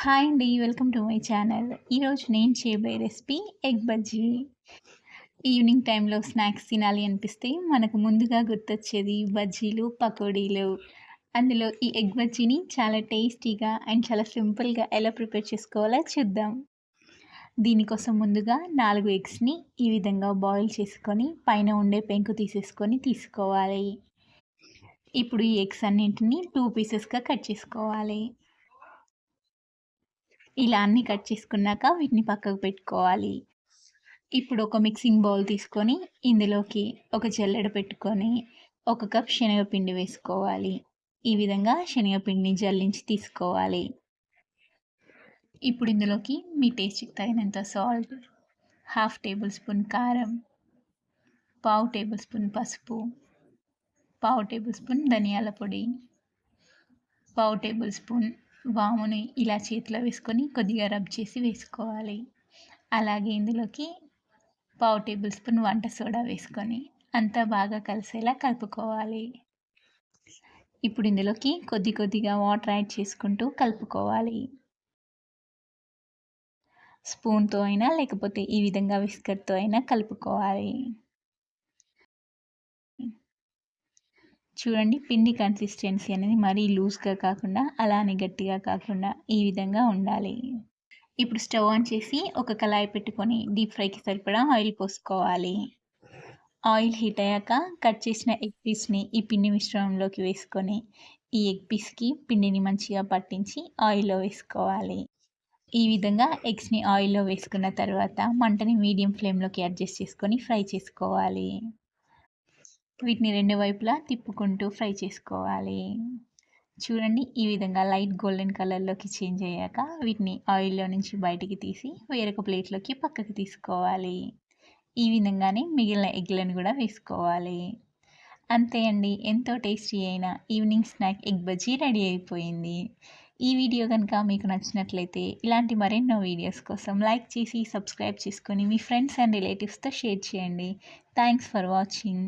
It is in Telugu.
హాయ్ అండి వెల్కమ్ టు మై ఛానల్. ఈరోజు నేను చేయబోయే రెసిపీ ఎగ్ బజ్జీ. ఈవినింగ్ టైంలో స్నాక్స్ తినాలి అనిపిస్తే మనకు ముందుగా గుర్తొచ్చేది బజ్జీలు పకోడీలు. అందులో ఈ ఎగ్ బజ్జీని చాలా టేస్టీగా అండ్ చాలా సింపుల్గా ఎలా ప్రిపేర్ చేసుకోవాలో చూద్దాం. దీనికోసం ముందుగా నాలుగు ఎగ్స్ని ఈ విధంగా బాయిల్ చేసుకొని పైన ఉండే పెంకు తీసేసుకొని తీసుకోవాలి. ఇప్పుడు ఈ ఎగ్స్ అన్నింటినీ టూ పీసెస్గా కట్ చేసుకోవాలి. ఇలా అన్నీ కట్ చేసుకున్నాక వీటిని పక్కకు పెట్టుకోవాలి. ఇప్పుడు ఒక మిక్సింగ్ బౌల్ తీసుకొని ఇందులోకి ఒక జల్లెడ పెట్టుకొని ఒక కప్ శనగపిండి వేసుకోవాలి. ఈ విధంగా శనగపిండిని జల్లించి తీసుకోవాలి. ఇప్పుడు ఇందులోకి మీ టేస్ట్కి తగినంత సాల్ట్ హాఫ్ టేబుల్ స్పూన్ కారం పావు టేబుల్ స్పూన్ పసుపు పావు టేబుల్ స్పూన్ ధనియాల పొడి పావు టేబుల్ స్పూన్ వాముని ఇలా చేతిలో వేసుకొని కొద్దిగా రబ్ చేసి వేసుకోవాలి. అలాగే ఇందులోకి పావు టేబుల్ స్పూన్ వంట సోడా వేసుకొని అంతా బాగా కలిసేలా కలుపుకోవాలి. ఇప్పుడు ఇందులోకి కొద్ది కొద్దిగా వాటర్ యాడ్ చేసుకుంటూ కలుపుకోవాలి. స్పూన్తో అయినా లేకపోతే ఈ విధంగా విస్కర్తో అయినా కలుపుకోవాలి. చూడండి పిండి కన్సిస్టెన్సీ అనేది మరీ లూజ్గా కాకుండా అలానే గట్టిగా కాకుండా ఈ విధంగా ఉండాలి. ఇప్పుడు స్టవ్ ఆన్ చేసి ఒక కళాయి పెట్టుకొని డీప్ ఫ్రైకి సరిపడా ఆయిల్ పోసుకోవాలి. ఆయిల్ హీట్ అయ్యాక కట్ చేసిన ఎగ్ పీస్ని ఈ పిండి మిశ్రమంలోకి వేసుకొని ఈ ఎగ్ పీస్కి పిండిని మంచిగా పట్టించి ఆయిల్లో వేసుకోవాలి. ఈ విధంగా ఎగ్స్ని ఆయిల్లో వేసుకున్న తర్వాత మంటని మీడియం ఫ్లేమ్లోకి అడ్జస్ట్ చేసుకొని ఫ్రై చేసుకోవాలి. వీటిని రెండు వైపులా తిప్పుకుంటూ ఫ్రై చేసుకోవాలి. చూడండి ఈ విధంగా లైట్ గోల్డెన్ కలర్లోకి చేంజ్ అయ్యాక వీటిని ఆయిల్లో నుంచి బయటికి తీసి వేరొక ప్లేట్లోకి పక్కకి తీసుకోవాలి. ఈ విధంగానే మిగిలిన ఎగ్లను కూడా వేసుకోవాలి. అంతే అండి ఎంతో టేస్టీ అయిన evening snack egg bajji ready అయిపోయింది. ఈ వీడియో కనుక మీకు నచ్చినట్లయితే ఇలాంటి మరెన్నో వీడియోస్ కోసం లైక్ చేసి సబ్స్క్రైబ్ చేసుకొని మీ ఫ్రెండ్స్ అండ్ రిలేటివ్స్తో షేర్ చేయండి. Thanks for watching.